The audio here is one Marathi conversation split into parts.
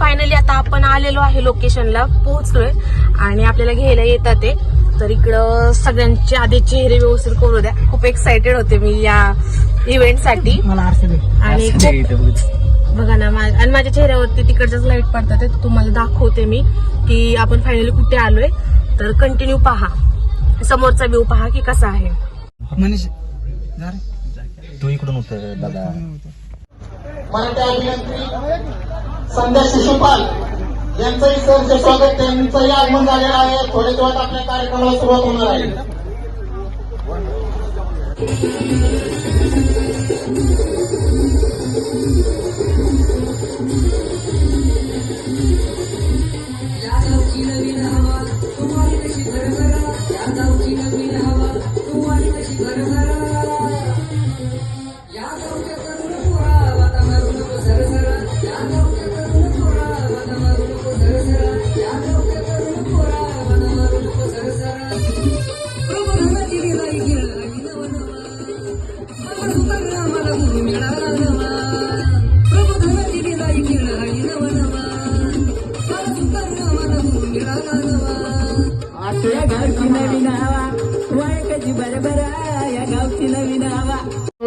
फायनली आता आपण आलेलो आहे लोकेशनला पोहोचलोय. आणि आपल्याला घ्यायला येतात ते. तर इकडं सगळ्यांचे आधी चेहरे व्यवस्थित करू द्या. खूप एक्साइटेड होते मी या इव्हेंटसाठी आणि बघा. ना आणि माझ्या चेहऱ्यावरती तिकडच्याच लाइट पडतात ते. तुम्हाला दाखवते मी की आपण फायनली कुठे आलोय. तर कंटिन्यू पहा. समोरचा व्ह्यू पहा की कसा आहे. मनीष. तू इकडून उतर दादा. मराठी अभिनेत्री संध्या शिशुपाल यांचंही सरचे स्वागत त्यांचंही आगमन झालेलं आहे. थोड्या दिवसात आपल्या कार्यक्रमाला सुरुवात होणार आहे.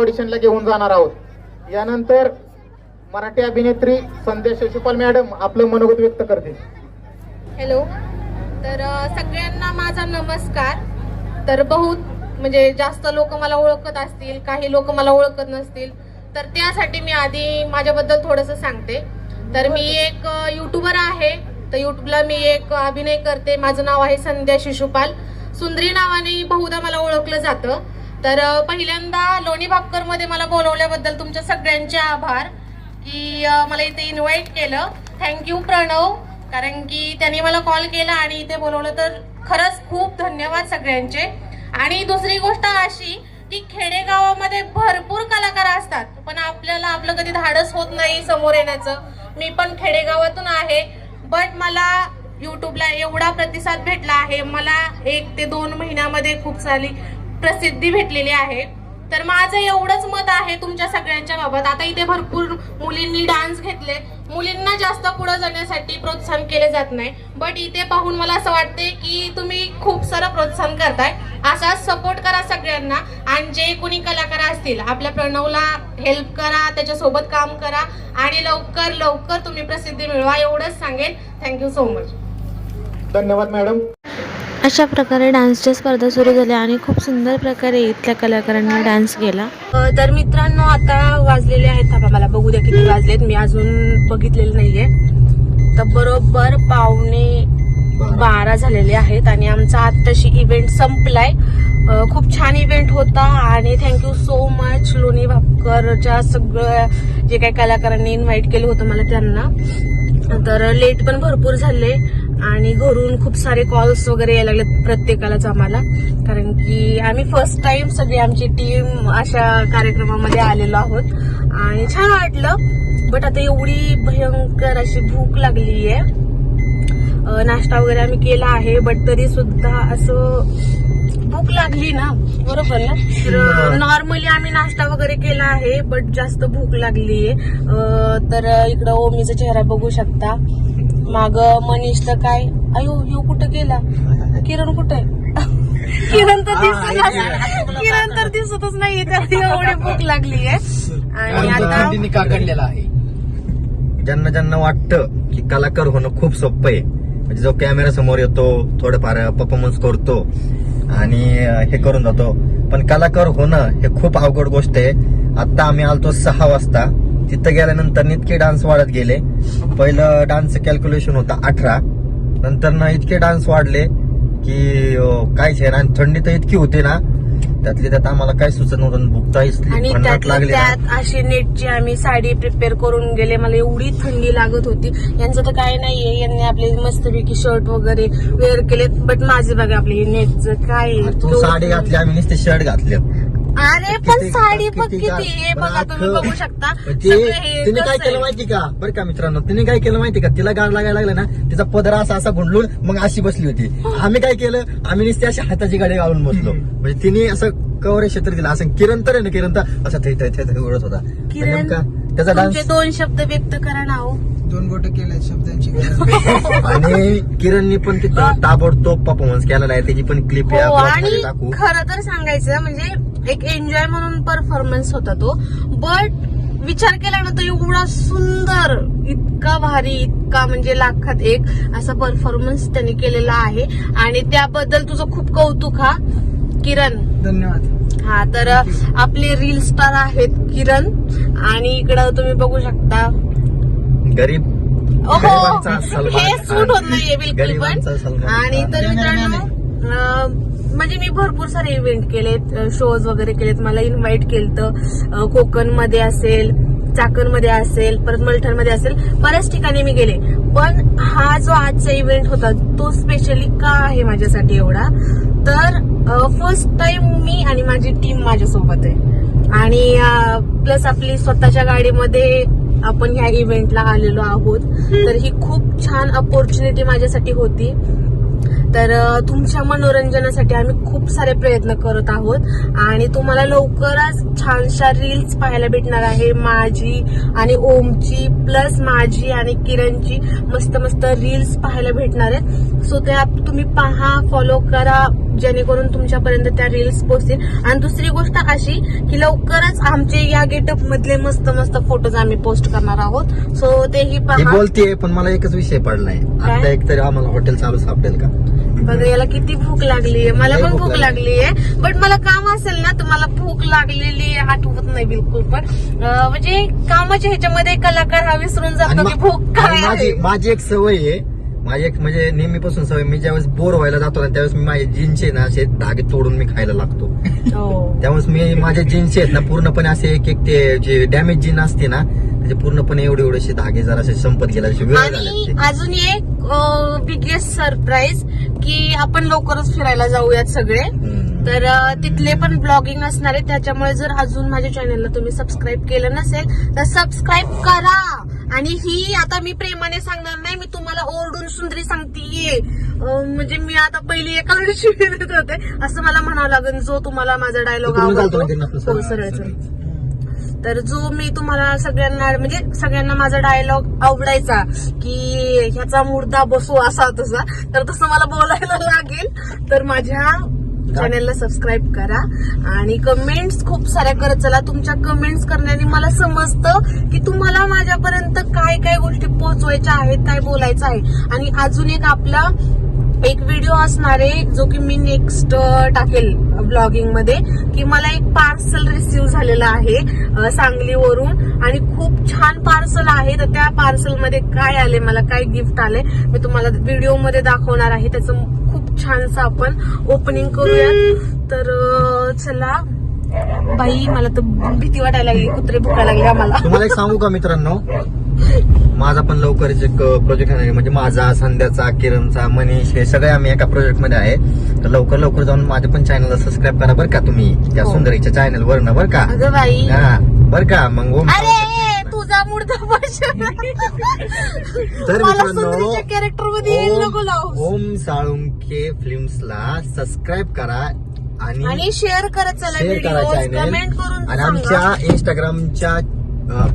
ऑडिशनला घेऊन जाणार आहोत. यानंतर मराठी अभिनेत्री संध्या शिशुपाल मॅडम आपलं मनोगत व्यक्त करते हॅलो. तर सगळ्यांना माझा नमस्कार. तर बहुत म्हणजे जास्त लोक मला ओळखत असतील काही लोक मला ओळखत नसतील तर त्यासाठी मी आधी माझ्याबद्दल थोडंसं सांगते. तर मी एक युट्यूबर आहे. तर युट्यूबला मी एक अभिनय करते. माझं नाव आहे संध्या शिशुपाल. सुंदरी नावाने बहुधा मला ओळखलं जातं. तर पहिल्यांदा लोणी भापकरमध्ये मला बोलवल्याबद्दल तुमच्या सगळ्यांचे आभार की मला इथे इन्व्हाइट केलं. Thank you Pranav. कारण की त्यांनी मला कॉल केला आणि इथे बोलवलं तर खरंच खूप धन्यवाद सगळ्यांचे. आणि दुसरी गोष्ट अशी की खेडेगावामध्ये भरपूर कलाकार असतात पण आपल्याला आपलं कधी धाडस होत नाही समोर येण्याचं. मी पण खेडेगावातून आहे बट मला यूट्यूबला एवढा प्रतिसाद भेटला आहे. मला एक ते दोन महिन्यामध्ये खूप सारी प्रसिद्धी भेटलेली आहे. तर माझं एवढंच मत आहे तुमच्या सगळ्यांच्या बाबत. आता इथे भरपूर मुलींनी डान्स घेतले. मुलींना जास्त पुढे जाण्यासाठी प्रोत्साहन केले जात नाही. बट इथे पाहून मला असं वाटते की तुम्ही खूप सारं प्रोत्साहन करताय. असा सपोर्ट करा सगळ्यांना. आणि जे कोणी कलाकार असतील आपल्या प्रणवला हेल्प करा त्याच्यासोबत काम करा. आणि लवकर लवकर तुम्ही प्रसिद्धी मिळवा. एवढंच सांगेन. थँक्यू सो मच धन्यवाद मॅडम अशा प्रकारे डान्सच्या स्पर्धा सुरू झाल्या आणि खूप सुंदर प्रकारे इथल्या कलाकारांनी डान्स केला. तर मित्रांनो आता वाजलेले आहेत. थांबा मला बघू द्या किती वाजलेत. मी अजून बघितलेले नाहीये. तर बरोबर पावणे बारा झालेले आहेत आणि आमचा आत्ताशी इव्हेंट संपलाय. खूप छान इव्हेंट होता आणि थँक्यू सो मच लोणी भापकरच्या सगळ्या जे काही कलाकारांनी इन्व्हाइट केलं होतं मला त्यांना. तर लेट पण भरपूर झाले. आणि घरून खूप सारे कॉल्स वगैरे यायला लागले प्रत्येकालाच आम्हाला. कारण की आम्ही फर्स्ट टाइम सगळी आमची टीम अशा कार्यक्रमामध्ये आलेलो आहोत. आणि छान वाटलं बट आता एवढी भयंकर अशी भूक लागली आहे नाश्ता वगैरे आम्ही केला आहे बट तरी सुद्धा असं भूक लागली ना बरोबर ना? तर नॉर्मली आम्ही नाश्ता वगैरे केला आहे बट जास्त भूक लागली आहे तर इकडं ओमीचा चेहरा बघू शकता. माग मनीष तर काय? अयो ह्यो कुठं गेला? किरण कुठे? किरण तर दिसत किरण तर दिसतच नाहीये त्याला एवढी भूक लागली आहे आणि आता काढलेला आहे? ज्यांना ज्यांना वाटतं की कलाकार होणं खूप सोपं आहे. म्हणजे जो कॅमेरा समोर येतो थोडंफार परफॉर्मन्स करतो आणि हे करून जातो. पण कलाकार होणं हे खूप अवघड गोष्ट आहे. आता आम्ही आलतो सहा वाजता. तिथं गेल्यानंतर इतके डान्स वाढत गेले पहिलं डान्सचं कॅल्क्युलेशन होतं अठरा नंतर ना इतके डान्स वाढले की काहीच आहे ना आणि थंडी तर इतकी होते ना त्यातली त्यात आम्हाला काय सुचत नव्हतं भुकता आणि लागली. त्यात अशी नेटची आम्ही साडी प्रिपेअर करून गेले मला एवढी थंडी लागत होती यांचं तर काय नाहीये यांनी आपले मस्तपैकी शर्ट वगैरे वेअर केलेत बट माझे बघा आपले नेटचं काय? तू साडी घातली आम्ही नुसते शर्ट घातले अरे पण साडी पण किती का- हे बघा तुम्ही बघू शकता. ते तिने काय केलं? माहिती का? बरं का मित्रांनो तिने काय केलं माहिती का? तिला गाड लागायला लागला ना तिचा पदर असा असा गुंडलून मग अशी बसली होती. आम्ही काय केलं? आम्ही नुसते अशी हाताची गाडी घालून बसलो. म्हणजे तिने असं कवर क्षेत्र दिलं. असं किरण तर आहे ना किरण तर असं थे थे थे थे उडत होता. किरण, नेमका त्याचा डान्स दोन शब्द व्यक्त करा ना हो. दोन गोट केले शब्दांची गरज नाही. आणि किरणनी पण तिथं ताबडतोब परफॉर्मन्स केलेला आहे. त्याची पण क्लिप हो आणि मध्ये टाकू खरं तर सांगायचं म्हणजे एक एन्जॉय म्हणून परफॉर्मन्स होता तो. बट विचार केला ना तर एवढा सुंदर इतका भारी इतका म्हणजे लाखात एक असा परफॉर्मन्स त्यांनी केलेला आहे. आणि त्याबद्दल तुझं खूप कौतुक हा. किरण. धन्यवाद. हा तर आपले रील स्टार आहेत किरण. आणि इकडं तुम्ही बघू शकता गरीब गरिबांचा हे. सूट होत नाहीये बिलकुल गरिबांचा पण सलमान आणि खान. तर मित्रांनो अं, म्हणजे मी भरपूर सारे इव्हेंट केलेत शोज वगैरे केलेत. मला इन्व्हाइट केलं कोकणमध्ये असेल चाकणमध्ये असेल परत मलठणमध्ये असेल. बऱ्याच ठिकाणी मी गेले. पण हा जो आजचा इव्हेंट होता तो स्पेशली का आहे माझ्यासाठी एवढा? तर फर्स्ट टाइम मी आणि माझी टीम माझ्यासोबत आहे. आणि प्लस आपली स्वतःच्या गाडीमध्ये आपण ह्या इव्हेंटला आलेलो आहोत. तर ही खूप छान अपॉर्च्युनिटी माझ्यासाठी होती. तर तुमच्या मनोरंजनासाठी आम्ही खूप सारे प्रयत्न करत आहोत. आणि तुम्हाला लवकरच छानशा रील्स पाहायला भेटणार आहे माझी आणि ओमची प्लस माझी आणि किरणची मस्त मस्त रील्स पाहायला भेटणार आहेत. सो त्या तुम्ही पहा फॉलो करा जेणेकरून तुमच्यापर्यंत त्या रील्स पोहोचतील. आणि दुसरी गोष्ट अशी की लवकरच आमचे या गेटअप मधले मस्त मस्त फोटोज आम्ही पोस्ट करणार आहोत. सो तेही ही पहा बोलतीये पण मला एकच विषय पडलाय? आता एक तरी आम्हाला हॉटेल चालू सापडेल का? बघा याला किती भूक लागलीये मला लय पण भूक भूक लागलीये बट मला काम असेल ना तर मला भूक लागलेली आठवत नाही बिलकुल पण म्हणजे कामाच्या ह्याच्यामध्ये कलाकार हा विसरून जातो की भूक काय माझी आहे. माझी एक सवय आहे माझी एक म्हणजे नेहमीपासून सवय मी ज्यावेळेस बोर व्हायला जातो ना त्यावेळेस मी माझे जीन्सचे ना असे धागे तोडून मी खायला लागतो हो. त्यावेळेस मी माझे जीन्स आहेत ना पूर्णपणे असे एक एक ते जे डॅमेज जीन असते ना पूर्णपणे एवढे एवढेसे धागे जरा असे संपत गेले. अजून एक बिगेस्ट सरप्राईज की आपण लवकरच फिरायला जाऊयात सगळे. तर तिथले पण ब्लॉगिंग असणार आहे त्याच्यामुळे जर अजून माझ्या चॅनलला तुम्ही सबस्क्राईब केलं नसेल तर सबस्क्राईब करा. आणि ही आता मी प्रेमाने सांगणार नाही मी तुम्हाला ओरडून सुंदरी सांगतीये. म्हणजे मी आता पहिली एका शिवी देत होते. असं मला म्हणावं लागेल जो तुम्हाला माझा डायलॉग आवडतो. हो सरळ. तर जो मी तुम्हाला सगळ्यांना म्हणजे सगळ्यांना माझा डायलॉग आवडायचा की ह्याचा मुर्दा बसू असा तसा तर तसं मला बोलायला लागेल. तर माझ्या चॅनलला सबस्क्राईब करा आणि कमेंट्स खूप साऱ्या करत चला. तुमच्या कमेंट्स करण्याने मला समजतं की तुम्हाला माझ्यापर्यंत काय काय गोष्टी पोहोचवायच्या आहेत काय बोलायचं आहे. आणि अजून एक आपला एक व्हिडिओ असणार आहे जो की मी नेक्स्ट टाकेल ब्लॉगिंगमध्ये की मला एक पार्सल रिसीव्ह झालेलं आहे सांगलीवरून. आणि खूप छान पार्सल आहे. तर त्या पार्सलमध्ये काय आले मला काय गिफ्ट आले मी तुम्हाला व्हिडिओमध्ये दाखवणार आहे. त्याचं खूप छानसं आपण ओपनिंग करूयात. तर चला. बाई मला तर भीती वाटायला लागली कुत्रे भुकायला लागले आम्हाला. तुम्हाला एक सांगू का मित्रांनो? माझा पण लवकरच एक प्रोजेक्ट आहे. म्हणजे माझा संध्याचा किरणचा मनीष हे सगळे आम्ही एका प्रोजेक्टमध्ये आहे. तर लवकर लवकर जाऊन माझ्या पण चॅनलला सबस्क्राईब करा बरं का तुम्ही. त्या हो. सुंदरीच्या चॅनल वर ना बरं का? हा बरं का? मग तुझा तर मित्रांनो ओम- साळुंखे फिल्म्सला सबस्क्राईब करा आणि शेअर करत चला शेअर करा चॅनल आणि. आमच्या इंस्टाग्रामच्या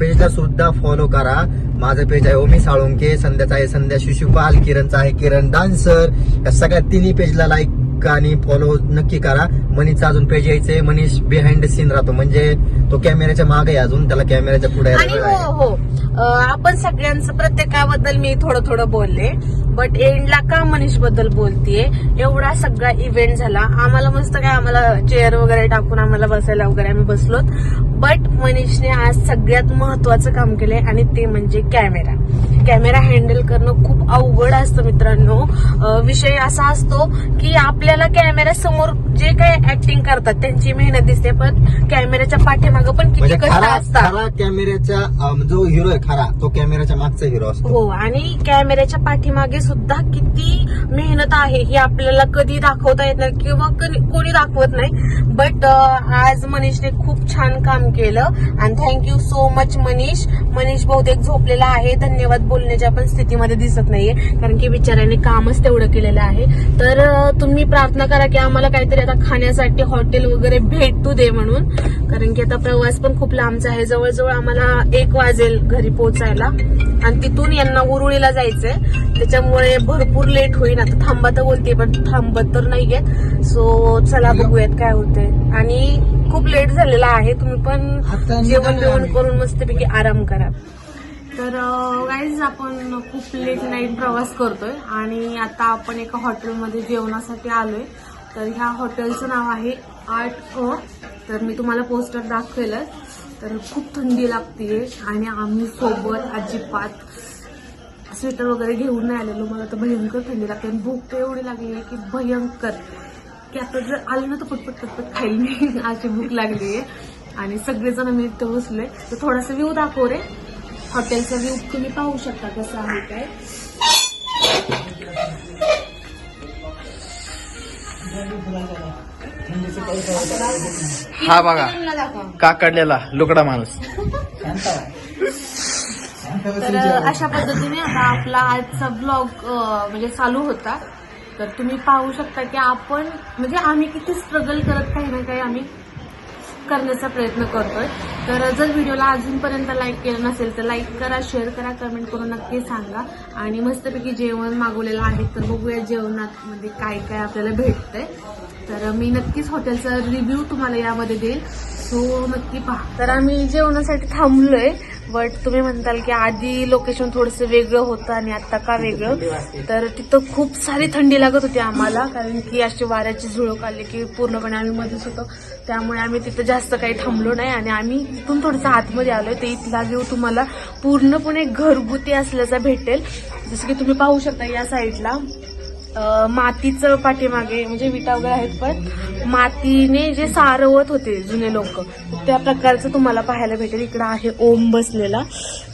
पेजला सुद्धा फॉलो करा. माझं पेज आहे ओमी साळुंके. संध्याचा आहे संध्या शिशुपाल किरणचा आहे किरण डान्सर. या सगळ्या तिन्ही पेजला लाईक आणि फॉलो नक्की करा. मनीचा अजून पेज यायचंय. मनीष बिहाइंड सीन राहतो. म्हणजे तो कॅमेऱ्याच्या मागे अजून. त्याला कॅमेऱ्याच्या पुढे आणि हो. हो. आपण सगळ्यांचं प्रत्येकाबद्दल मी थोडं थोडं बोलले. बट एंडला का मनीषबद्दल बोलतीये? एवढा सगळा इव्हेंट झाला. आम्हाला मस्त काय आम्हाला चेअर वगैरे टाकून आम्हाला बसायला वगैरे आम्ही बसलोत बट मनीषने आज सगळ्यात महत्वाचं काम केलंय आणि ते म्हणजे कॅमेरा कॅमेरा हँडल करणं खूप अवघड असतं मित्रांनो. विषय असा असतो की आपल्याला कॅमेरा समोर जे काही ऍक्टिंग करतात त्यांची मेहनत दिसते. पण कॅमेऱ्याच्या पाठीमागं पण किती म्हणजे कष्ट असतात. अं, जो हिरो आहे खरा तो कॅमेऱ्याच्या मागचा हिरो असतो. हो आणि कॅमेऱ्याच्या पाठीमागे सुद्धा किती मेहनत आहे हे आपल्याला कधी दाखवता येत नाही किंवा कोणी दाखवत नाही. बट आज मनीषने खूप छान काम केलं. आणि thank you so much Manish. Manish बहुतेक झोपलेला आहे. धन्यवाद बोलण्याच्या पण स्थितीमध्ये दिसत नाहीये. कारण की बिचाऱ्याने कामच तेवढं केलेलं आहे. तर तुम्ही प्रार्थना करा की आम्हाला काहीतरी आता खाण्यासाठी हॉटेल वगैरे भेटू दे म्हणून. कारण की आता प्रवास पण खूप लांबचा आहे. जवळजवळ आम्हाला एक वाजेल घरी पोहोचायला. आणि तिथून यांना उरुळीला जायचंय. त्याच्यामुळे भरपूर लेट होईल. आता थांबा तर बोलते पण थांबत तर नाहीयेत सो चला बघूयात काय होतंय. आणि खूप लेट झालेला आहे. तुम्ही पण जेवण जेवण. करून मस्तपैकी आराम करा. तर गाईज आपण खूप लेट नाईट प्रवास करतोय. आणि आता आपण एका हॉटेलमध्ये जेवणासाठी आलोय. तर ह्या हॉटेलचं नाव आहे आर्ट अ तर मी तुम्हाला पोस्टर दाखवेलच. तर खूप थंडी लागते आणि आम्ही सोबत अजिबात स्वेटर वगैरे घेऊन नाही आलेलो. मला तर भयंकर थंडी लागते आणि भूक तर एवढी लागली आहे की भयंकर. की आता जर आलं ना तर पटपट पटपट खाईल मी. अशी भूक लागली आहे. आणि सगळेजण मी इथं बसलोय. तर थोडासा व्ह्यू दाखव रे हॉटेलचा व्ह्यू तुम्ही पाहू शकता कसं आहे काय. हा बघा काकडलेला लुकडा माणूस. तर अशा पद्धतीने आता आपला आजचा ब्लॉग म्हणजे चालू होता. तर तुम्ही पाहू शकता की आपण म्हणजे आम्ही किती स्ट्रगल करत काही ना काही आम्ही करण्याचा प्रयत्न करतोय. तर जर व्हिडिओला अजूनपर्यंत लाईक केलं नसेल तर लाईक करा शेअर करा कमेंट करून नक्की सांगा. आणि मस्तपैकी जेवण मागवलेलं आहे तर बघूया जेवणात मध्ये काय काय आपल्याला भेटतंय. तर मी नक्कीच हॉटेलचा रिव्ह्यू तुम्हाला यामध्ये देईल. सो नक्की पहा. तर आम्ही जेवणासाठी थांबलोय. बट तुम्ही म्हणताल की आधी लोकेशन थोडंसं वेगळं होतं आणि आता का वेगळं? तर तिथं खूप सारी थंडी लागत होती आम्हाला कारण की अशी वाऱ्याची झुळूक आली की पूर्णपणे आम्ही मध्येच होतो. त्यामुळे आम्ही तिथं जास्त काही थांबलो नाही आणि आम्ही तिथून थोडंसं आतमध्ये आलोय. ते इथला व्ह्यू तुम्हाला पूर्णपणे घरगुती असल्याचा भेटेल. जसं की तुम्ही पाहू शकता या साईडला मातीचं पाठीमागे म्हणजे विटा वगैरे आहेत पण मातीने जे सारवत होते जुने लोक त्या प्रकारचं तुम्हाला पाहायला भेटेल. इकडं आहे ओम बसलेला.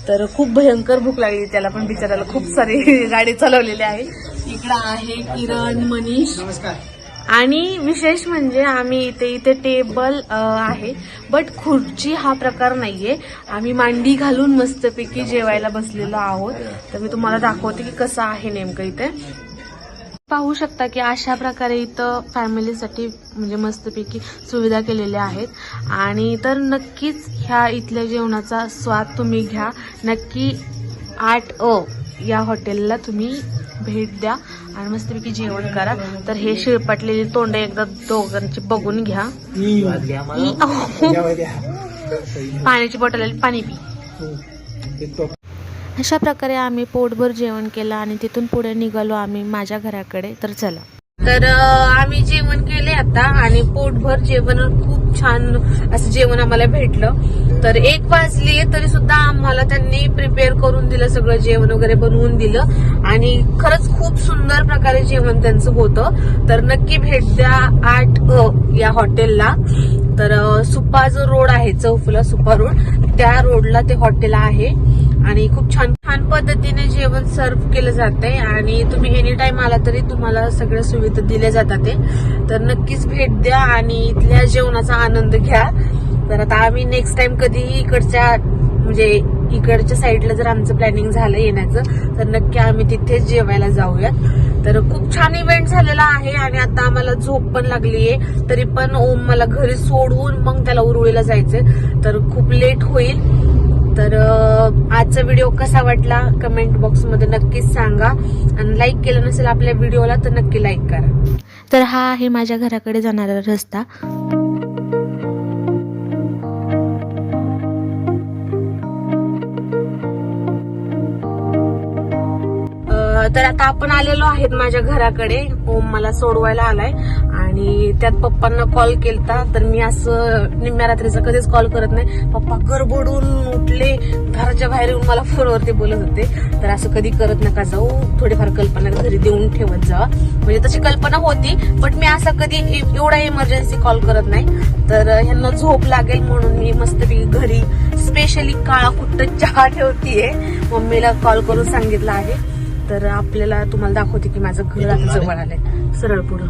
तर खूप भयंकर भूक लागली त्याला पण बिचारायला खूप सारी गाडी चालवलेली आहे. इकडं आहे किरण मनीष. नमस्कार. आणि विशेष म्हणजे आम्ही इथे इथे टेबल आहे. बट खुर्ची हा प्रकार नाहीये. आम्ही मांडी घालून मस्तपैकी जेवायला बसलेलो आहोत. तर मी तुम्हाला दाखवते की कसं आहे नेमकं इथे. पाहू शकता की अशा प्रकारे इथं फॅमिलीसाठी म्हणजे मस्तपैकी सुविधा केलेल्या आहेत. आणि तर नक्कीच ह्या इथल्या जेवणाचा स्वाद तुम्ही घ्या. नक्की आठ अ या हॉटेलला तुम्ही भेट द्या आणि मस्तपैकी जेवण करा. तर हे शिळपाटलेली तोंड एकदा दोघांची बघून घ्या. पाण्याची बॉटल आली पाणी पी. अशा प्रकारे आम्ही पोटभर जेवण केलं आणि तिथून पुढे निघालो आम्ही माझ्या घराकडे. तर चला. तर आम्ही जेवण केले आता आणि पोटभर जेवण खूप छान असं जेवण आम्हाला भेटलं. तर एक वाजली तरी सुद्धा आम्हाला त्यांनी प्रिपेअर करून दिलं सगळं जेवण वगैरे बनवून दिलं. आणि खरंच खूप सुंदर प्रकारे जेवण त्यांचं होतं. तर नक्की भेट द्या आठ अ या हॉटेलला. तर सुप्पा सुपा जो रोड आहे चौफुला सुपा रोड. त्या रोडला ते हॉटेल आहे. आणि खूप छान छान पद्धतीने जेवण सर्व केलं जाते आणि तुम्ही एनी टाइम आला तरी तुम्हाला सगळ्या सुविधा दिल्या जातात ते. तर नक्कीच भेट द्या आणि इथल्या जेवणाचा आनंद घ्या. तर आता आम्ही नेक्स्ट टाइम कधीही इकडच्या म्हणजे इकडच्या साईडला जर आमचं प्लॅनिंग झालं येण्याचं तर नक्की आम्ही तिथेच जेवायला जाऊयात. तर खूप छान इव्हेंट झालेला आहे आणि आता आम्हाला झोप पण लागली आहे तरी पण ओम मला घरी सोडवून मग त्याला उरुळीला जायचंय. तर खूप लेट होईल. तर आजचा व्हिडिओ कसा वाटला? कमेंट बॉक्समध्ये नक्कीच सांगा. आणि लाईक केलं नसेल आपल्या व्हिडिओला तर नक्की लाईक करा. तर हा आहे माझ्या घराकडे जाणारा रस्ता. तर आता आपण आलेलो आहेत माझ्या घराकडे. ओम मला सोडवायला आलाय. आणि त्यात पप्पांना कॉल केलता. तर मी असं निम्म्या रात्रीचा कधीच कॉल करत नाही. पप्पा गरबडून उठले. घराच्या बाहेर येऊन मला फोनवरती बोलत होते. तर असं कधी करत नका जाऊ. थोडीफार कल्पना घरी देऊन ठेवत जावा म्हणजे तशी कल्पना होती बट मी असं कधी एवढा इमर्जन्सी कॉल करत नाही. तर ह्यांना झोप लागेल म्हणून मी मस्तपैकी घरी स्पेशली काळा कुट्ट चहा ठेवतीये. मम्मीला कॉल करून सांगितलं आहे. तर आपल्याला तुम्हाला दाखवते की माझं घर आता जवळ आलंय. सरळ पुढं.